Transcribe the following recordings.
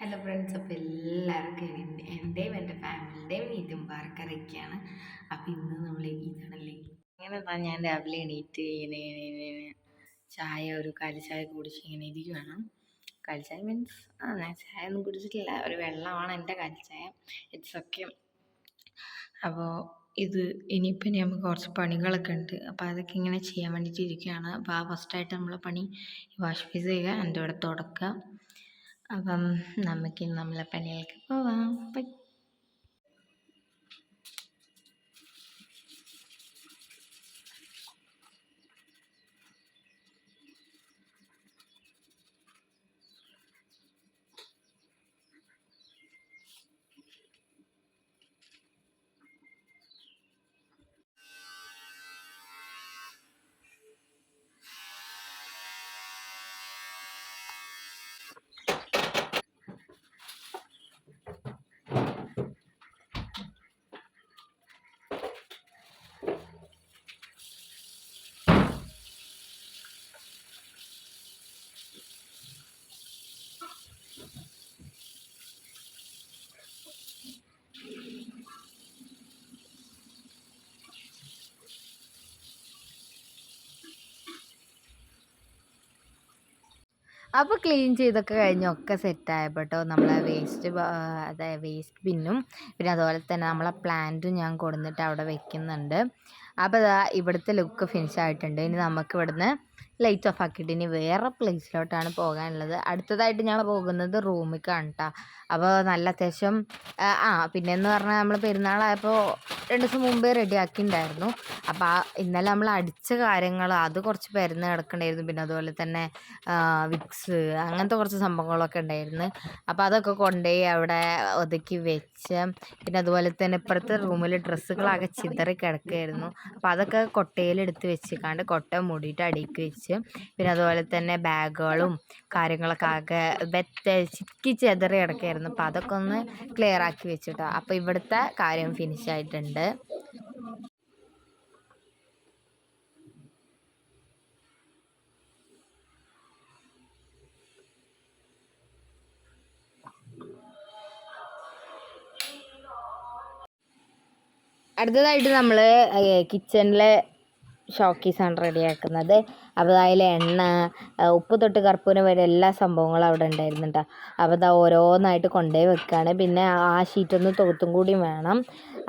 Hello friends അപ്പോൾ എല്ലാവർക്കും എന്റെ എന്റെയും എന്റെ ഫാമിലിയുടെയും ഈദ് പാർക്കറൊക്കെയാണ് അപ്പം അപ്പോൾ ഇന്ന് നമ്മൾ ഇതാണല്ലേ? ഇങ്ങനെ ഞാൻ രാവിലെ എണീറ്റ് ഇങ്ങനെ ഇങ്ങനെ ചായ ഒരു കാലിച്ചായ ചായ കുടിച്ച് ഇങ്ങനെ ഇരിക്കുകയാണ് കാലിച്ചായ ചായ മീൻസ് ആ ഞാൻ ചായ ഒന്നും കുടിച്ചിട്ടില്ല. ഒരു വെള്ളമാണ് എന്റെ കാലിച്ചായ ഇറ്റ്സ് ഓക്കെ അപ്പോൾ ഇത് ഇനിയിപ്പം നമുക്ക് കുറച്ച് പണികളൊക്കെ ഉണ്ട്. അപ്പോൾ അതൊക്കെ ഇങ്ങനെ ചെയ്യാൻ വേണ്ടിയിട്ട് ഇരിക്കുകയാണ് അപ്പോൾ ആ ഫസ്റ്റായിട്ട് നമ്മളെ പണി വാഷ് പീസ് ചെയ്യുക എന്റെ ഇവിടെ തുടക്കുക. അപ്പം നമുക്ക് നമ്മളെ പണികൾക്ക് പോവാം. അപ്പോൾ ക്ലീൻ ചെയ്തൊക്കെ കഴിഞ്ഞ് ഒക്കെ സെറ്റായപ്പോൾ കേട്ടോ നമ്മളെ വേസ്റ്റ് അതായത് വേസ്റ്റ് ബിന്നും പിന്നെ അതുപോലെ തന്നെ നമ്മളെ പ്ലാന്റും ഞാൻ കൊടുത്തിട്ട് അവിടെ വെക്കുന്നുണ്ട്. അപ്പോൾ അതാ ഇവിടുത്തെ ലുക്ക് ഫിനിഷ് ആയിട്ടുണ്ട്. ഇനി നമുക്ക് ഇവിടുന്ന് ലൈറ്റ് ഓഫ് ആക്കിയിട്ട് ഇനി വേറെ പ്ലേസിലോട്ടാണ് പോകാനുള്ളത്. അടുത്തതായിട്ട് ഞങ്ങൾ പോകുന്നത് റൂമിലേക്കാണ് കേട്ടോ അപ്പോൾ നല്ല അത്യാവശ്യം ആ, ആ പിന്നെയെന്ന് പറഞ്ഞാൽ നമ്മൾ പെരുന്നാളായപ്പോൾ രണ്ട് ദിവസം മുമ്പേ റെഡി ആക്കിയിട്ടുണ്ടായിരുന്നു അപ്പോൾ ആ ഇന്നലെ നമ്മൾ അടിച്ച കാര്യങ്ങൾ അത് കുറച്ച് പരന്ന് കിടക്കണ്ടായിരുന്നു. പിന്നെ അതുപോലെ തന്നെ വിക്സ് അങ്ങനത്തെ കുറച്ച് സംഭവങ്ങളൊക്കെ ഉണ്ടായിരുന്നു. അപ്പോൾ അതൊക്കെ കൊണ്ടുപോയി അവിടെ ഒതുക്കി വെച്ച് പിന്നെ അതുപോലെ തന്നെ ഇപ്പുറത്തെ റൂമിൽ ഡ്രസ്സുകളൊക്കെ ചിതറി കിടക്കുകയായിരുന്നു അപ്പോൾ അതൊക്കെ കൊട്ടയിലെടുത്ത് വെച്ചിക്കാണ്ട് കൊട്ട മൂടിയിട്ട് അടിക്ക് വെച്ച് പിന്നെ അതുപോലെ തന്നെ ബാഗുകളും കാര്യങ്ങളൊക്കെ ആകെ വെത്ത ചിക്കി ചെതറി കിടക്കുകയായിരുന്നു അപ്പോൾ അതൊക്കെ ഒന്ന് ക്ലിയർ ആക്കി വെച്ചിട്ടോ അപ്പോൾ ഇവിടുത്തെ കാര്യം ഫിനിഷ് ആയിട്ടുണ്ട് അടുത്തതായിട്ട് നമ്മൾ കിച്ചണിലെ ഷോക്കീസാണ് റെഡിയാക്കുന്നത്. അപ്പോൾ അതിൽ എണ്ണ ഉപ്പ് തൊട്ട് കർപ്പൂരം വരെ എല്ലാ സംഭവങ്ങളും അവിടെ ഉണ്ടായിരുന്നു അപ്പോൾ അത് ഓരോന്നായിട്ട് കൊണ്ടുപോയി വെക്കുകയാണ്. പിന്നെ ആ ഷീറ്റൊന്ന് തോത്തും കൂടി വേണം.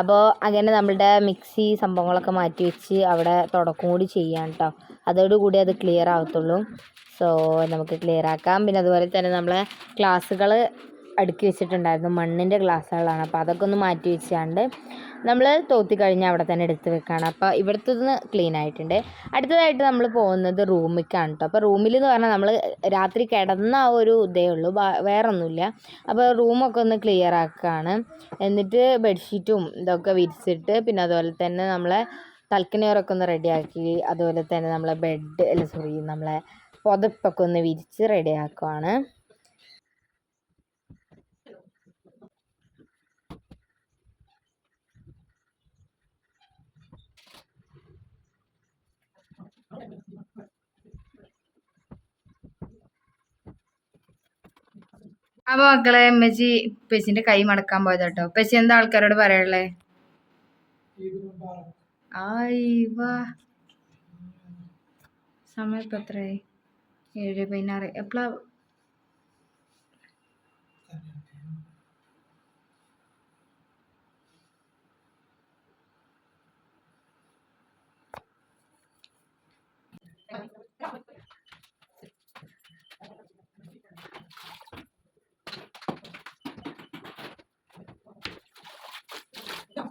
അപ്പോൾ അങ്ങനെ നമ്മളുടെ മിക്സി സംഭവങ്ങളൊക്കെ മാറ്റി വെച്ച് അവിടെ തുടക്കം കൂടി ചെയ്യാം കേട്ടോ. അതോടുകൂടി അത് ക്ലിയർ ആവത്തുള്ളൂ. സോ നമുക്ക് ക്ലിയർ ആക്കാം. പിന്നെ അതുപോലെ തന്നെ നമ്മളെ ഗ്ലാസ്സുകൾ അടുക്കി വെച്ചിട്ടുണ്ടായിരുന്നു. മണ്ണിന്റെ ഗ്ലാസ്സുകളാണ്. അപ്പോൾ അതൊക്കെ ഒന്ന് മാറ്റി വെച്ചാണ്ട് നമ്മൾ തോത്തി കഴിഞ്ഞാൽ അവിടെ തന്നെ എടുത്ത് വെക്കുകയാണ് അപ്പോൾ ഇവിടുത്തെ ക്ലീൻ ആയിട്ടുണ്ട്. അടുത്തതായിട്ട് നമ്മൾ പോകുന്നത് റൂമിലേക്കാണ് കേട്ടോ അപ്പോൾ റൂമിൽ എന്ന് പറഞ്ഞാൽ നമ്മൾ രാത്രി കിടന്ന ആ ഒരു ഇതേ ഉള്ളൂ. വേറെ ഒന്നുമില്ല അപ്പോൾ റൂമൊക്കെ ഒന്ന് ക്ലിയർ ആക്കുകയാണ് എന്നിട്ട് ബെഡ്ഷീറ്റും ഇതൊക്കെ വിരിച്ചിട്ട് പിന്നെ അതുപോലെ തന്നെ നമ്മളെ തൽക്കണിയോറൊക്കെ ഒന്ന് റെഡിയാക്കി അതുപോലെ തന്നെ നമ്മളെ ബെഡ് അല്ല സോറി നമ്മളെ പുതപ്പൊക്കെ ഒന്ന് വിരിച്ച് റെഡിയാക്കുവാണ് അപ്പൊ മക്കളെ ഉമ്മച്ചി ഉപ്പച്ചിന്റെ കൈ മടക്കാൻ പോയത് കേട്ടോ ഉപ്പച്ചി എന്താ ആൾക്കാരോട് പറയാനുള്ളേ? ആയി വാ. സമയം ഇപ്പൊ എത്രയായി? ഏഴ് പതിനാറ്. എപ്പോഴാ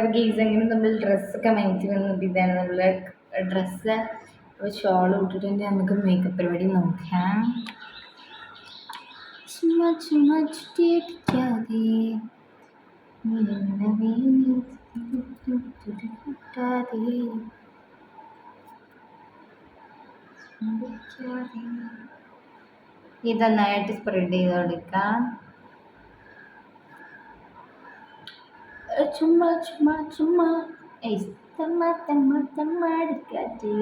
അപ്പോൾ ഗെയ്സ് അങ്ങനെ നമ്മൾ ഡ്രസ്സൊക്കെ മേടിച്ച് വന്നത് ഇതാണ് നമ്മൾ ഡ്രസ്സ് അപ്പോൾ ഷോൾ ഇട്ടിട്ടുണ്ട് നമുക്ക് മേക്കപ്പ് പരിപാടി നോക്കാം. ചുമ്മാ ചുമ്മാ ചുറ്റിയടിക്കാതെ ഇത് നന്നായിട്ട് സ്പ്രെഡ് ചെയ്ത് കൊടുക്കാം ചുമ്മാ ചുമ്മാ ചുമ്മാ ഏയ് തമ്മ തമ്മ തമ്മ അടിക്കാതെ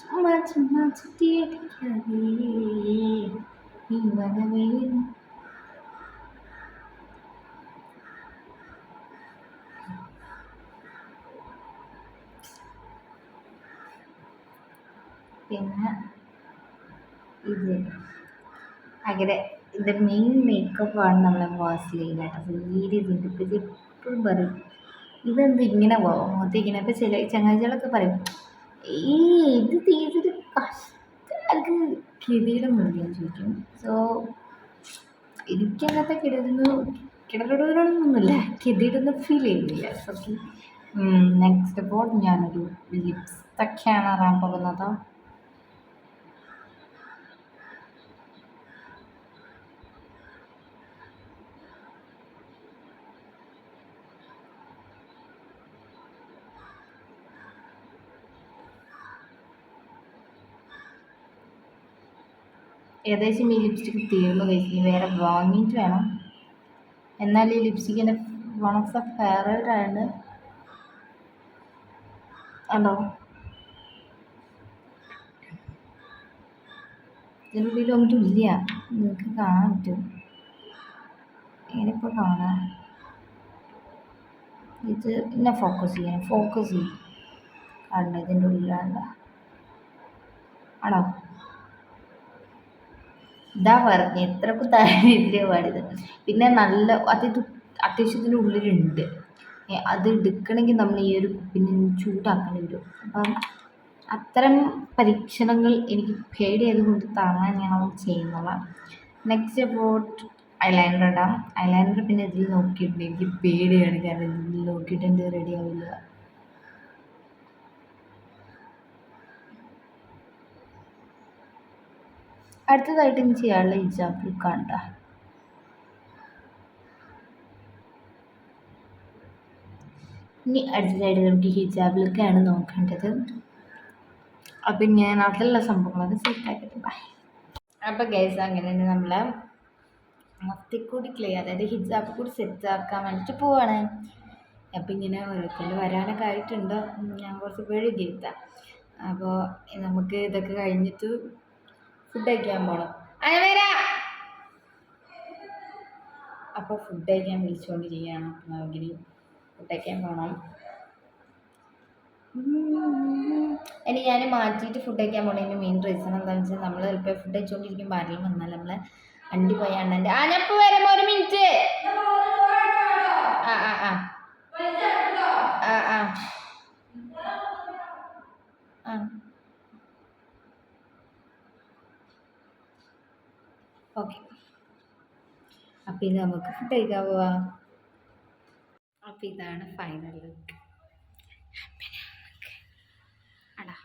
ചുമ്മാ ചുമ്മാ ചുറ്റിയടിക്കാതെ നീ വരവേ പിന്നെ ഇത് അങ്ങനെ ഇത് മെയിൻ മേക്കപ്പാണ് നമ്മളെ വാസ്ലീൻ കേട്ടോ ഇതിന്റെ ഇപ്പം ഇത് എപ്പോഴും പറയും ഇതെന്ത് ഇങ്ങനെ മുഖത്ത് ഇങ്ങനെ ഇപ്പം ചില ചങ്ങാതികളൊക്കെ പറയും ഈ ഇത് തീർത്തിട്ട് കഷ്ടക്ക് മുറിയാൻ ചോദിക്കും. സോ എനിക്കങ്ങനത്തെ കിടന്നു കിടകിടൊന്നുമില്ല കിരീടൊന്നും ഫീൽ ചെയ്യുന്നില്ല. ഓക്കെ നെക്സ്റ്റ് അപ്പോൾ ഞാനൊരു ലിപ്സ്റ്റൊക്കെയാണ് ഇറാൻ പോകുന്നത്. ഏകദേശം ഈ ലിപ്സ്റ്റിക്ക് തീർന്നു കഴിച്ചു വേറെ വാങ്ങിയിട്ട് വേണം. എന്നാൽ ഈ ലിപ്സ്റ്റിക്കിന്റെ വൺ ഓഫ് ദ ഫേവറേറ്റ് ആണ് ഹലോ ഇതിനുള്ളിൽ ഒന്നും ഇല്ല. നിങ്ങൾക്ക് കാണാൻ പറ്റും. ഇനിയിപ്പോൾ കാണാം. ഇത് എന്നെ ഫോക്കസ് ചെയ്യണം. ഫോക്കസ് ചെയ്യും. കണ്ട? ഇതിന്റെ ഉള്ളിലാണ് ആണോ? ഇതാ പറഞ്ഞു എത്രക്ക് താഴെ പാടിയത്. പിന്നെ നല്ല അത്യാവശ്യം അത്യാവശ്യത്തിന്റെ ഉള്ളിലുണ്ട്. അത് എടുക്കണമെങ്കിൽ നമ്മൾ ഈ ഒരു പിന്നെ ചൂടാക്കേണ്ടി വരും. അപ്പം അത്തരം പരീക്ഷണങ്ങൾ എനിക്ക് പേടിയായത് കൊണ്ട് താങ്ങാൻ ഞാൻ ചെയ്യുന്നതാണ് നെക്സ്റ്റ് അബൌട്ട് ഐലൈനർ ഇടാം. ഐലൈനർ പിന്നെ ഇതിൽ നോക്കിയിട്ടുണ്ട് എനിക്ക് പേടിയാണ്. കാരണം ഇതിൽ നോക്കിയിട്ട് എന്റെ റെഡി ആവില്ല. അടുത്തതായിട്ട് ഇനി ചെയ്യാനുള്ള ഹിജാബ് ലുക്കാണ് ട്ടോ. ഇനി അടുത്തതായിട്ട് നമുക്ക് ഹിജാബ് ലുക്കാണ് നോക്കേണ്ടത്. അപ്പം ഞാൻ അതിലുള്ള സംഭവങ്ങളൊക്കെ സെറ്റാക്കിയിട്ട് ബൈ അപ്പം ഗൈസ് അങ്ങനെ നമ്മൾ മൊത്തക്കൂടി ക്ലിയർ അതായത് ഹിജാബ് കൂടി സെറ്റ് ആക്കാൻ വേണ്ടിയിട്ട് പോവാണ്. അപ്പം ഇങ്ങനെ ഓരോരുത്തർ വരാനൊക്കെ ആയിട്ടുണ്ട്. ഞാൻ കുറച്ച് വൈകിയെത്താം അപ്പോൾ നമുക്ക് ഇതൊക്കെ കഴിഞ്ഞിട്ട് ഫുഡ് കഴിക്കാൻ പോകണം അങ്ങനെ വരാം അപ്പോൾ ഫുഡ് കഴിക്കാൻ വിളിച്ചുകൊണ്ടിരിക്കുകയാണ് നവഗിരി ഫുഡ് കഴിക്കാൻ പോകണം ഇനി ഞാൻ മാറ്റിയിട്ട് ഫുഡ് കഴിക്കാൻ പോണതിന്റെ മെയിൻ റീസൺ എന്താണെന്ന് വെച്ചാൽ നമ്മൾ ചിലപ്പോൾ ഫുഡ് കഴിച്ചുകൊണ്ടിരിക്കുമ്പോൾ ആരെങ്കിലും വന്നാൽ നമ്മളെ അണ്ടി പോയ അണ്ണന്റെ ആ ഞാൻ ഇപ്പോൾ വരാം. ഒരു മിനിറ്റ് ആ ആ ആ ആ ആ ആ ഓക്കെ ഇത് നമുക്ക് ഫുഡ് കഴിക്കാൻ പോവാം. അപ്പം ഇതാണ് ഫൈനൽ ലുക്ക് അടാ.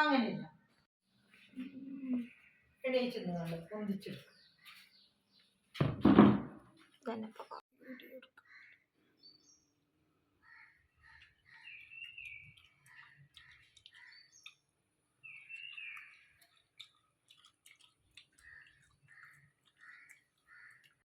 അങ്ങനെയില്ല തന്നെ